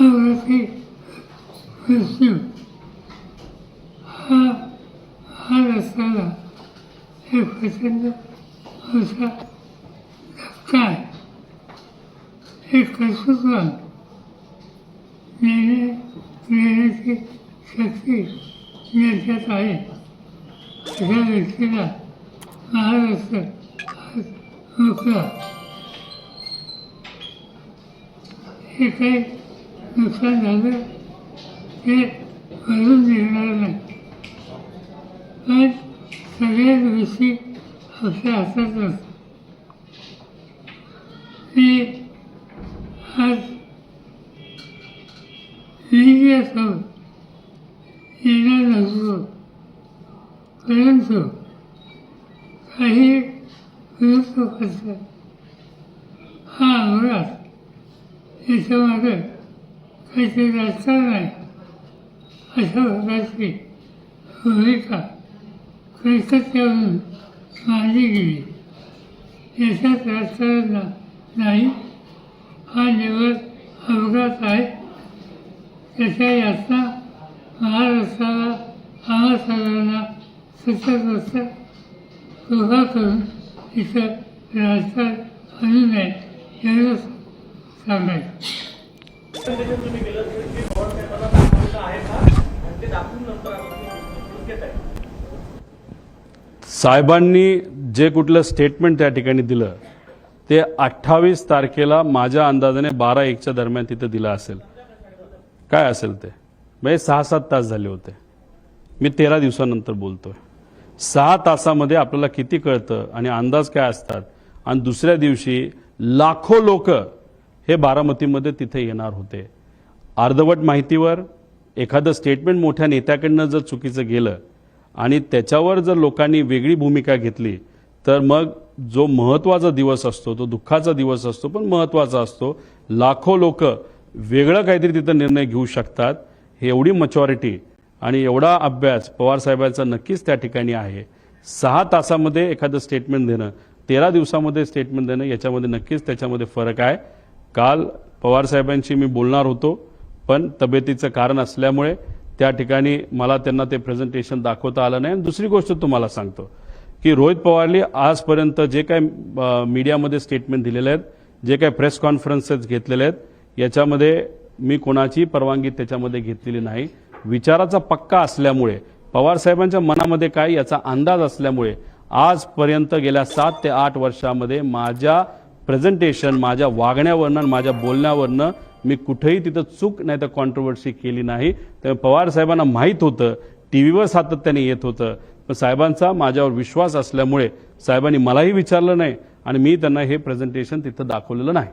अवरती हा हा रस्त्याला हे प्रचंड मोठा धक्का आहे हे कर्तृत्वान नेणे नेण्याची शक्ती ज्यांच्यात आहे अशा व्यक्तीला महाराष्ट्र हे काही नुकसान झालं ते भरून निघणार नाही पण सगळ्याच गोष्टी आपल्या हातात असतात मी आज असं येणार नसतो परंतु काही हा अंगरात याच्यामध्ये काहीतरी रस्ता नाही अशा प्रकारची भूमिका कलकत्त्यावरून मांडली गेली. याच्यात राजकारण ना- नाही हा निवड अपघात आहे. त्याच्या यातना महाराष्ट्राला आम्हा सगळ्यांना सतत असतं उभा करून इथं राजकारण आणू नये सांगायचं साहेबांनी जे कुठलं स्टेटमेंट त्या ठिकाणी दिलं ते अठ्ठावीस तारखेला माझ्या अंदाजाने बारा एकच्या दरम्यान तिथं दिलं असेल. काय असेल ते? म्हणजे सहा सात तास झाले होते. मी तेरा दिवसानंतर बोलतोय. सहा तासामध्ये आपल्याला किती कळतं आणि अंदाज काय असतात? आणि दुसऱ्या दिवशी लाखो लोक हे बारामतीमध्ये तिथे येणार होते. अर्धवट माहितीवर एखादं स्टेटमेंट मोठ्या नेत्याकडनं जर चुकीचं गेलं आणि त्याच्यावर जर लोकांनी वेगळी भूमिका घेतली तर मग जो महत्त्वाचा दिवस असतो तो दुःखाचा दिवस असतो पण महत्त्वाचा असतो. लाखो लोक वेगळं काहीतरी तिथं निर्णय घेऊ शकतात. हे एवढी मच्युरिटी आणि एवढा अभ्यास पवार साहेबांचा नक्कीच त्या ठिकाणी आहे. सहा तासामध्ये एखादं स्टेटमेंट देणं तेरा दिवसामध्ये स्टेटमेंट देणं याच्यामध्ये नक्कीच त्याच्यामध्ये फरक आहे. काल पवार साहेबांशी मी बोलणार होतो पण तब्येतीचं कारण असल्यामुळे त्या ठिकाणी मला त्यांना ते प्रेझेंटेशन दाखवता आलं नाही. आणि दुसरी गोष्ट तुम्हाला सांगतो की रोहित पवारने आजपर्यंत जे काय मीडियामध्ये स्टेटमेंट दिलेले आहेत जे काय प्रेस कॉन्फरन्सेस घेतलेले आहेत याच्यामध्ये मी कोणाची परवानगी त्याच्यामध्ये घेतलेली नाही. विचाराचा पक्का असल्यामुळे पवार साहेबांच्या मनामध्ये काय याचा अंदाज असल्यामुळे आजपर्यंत गेल्या सात ते आठ वर्षामध्ये माझ्या प्रेझेंटेशन माझ्या वागण्यावरनं माझ्या बोलण्यावरनं मी कुठेही तिथं चूक नाही तर कॉन्ट्रोवर्सी केली नाही. त्यामुळे पवार साहेबांना माहीत होतं टी व्हीवर सातत्याने येत होतं. पण साहेबांचा माझ्यावर विश्वास असल्यामुळे साहेबांनी मलाही विचारलं नाही आणि मी त्यांना हे प्रेझेंटेशन तिथं दाखवलेलं नाही.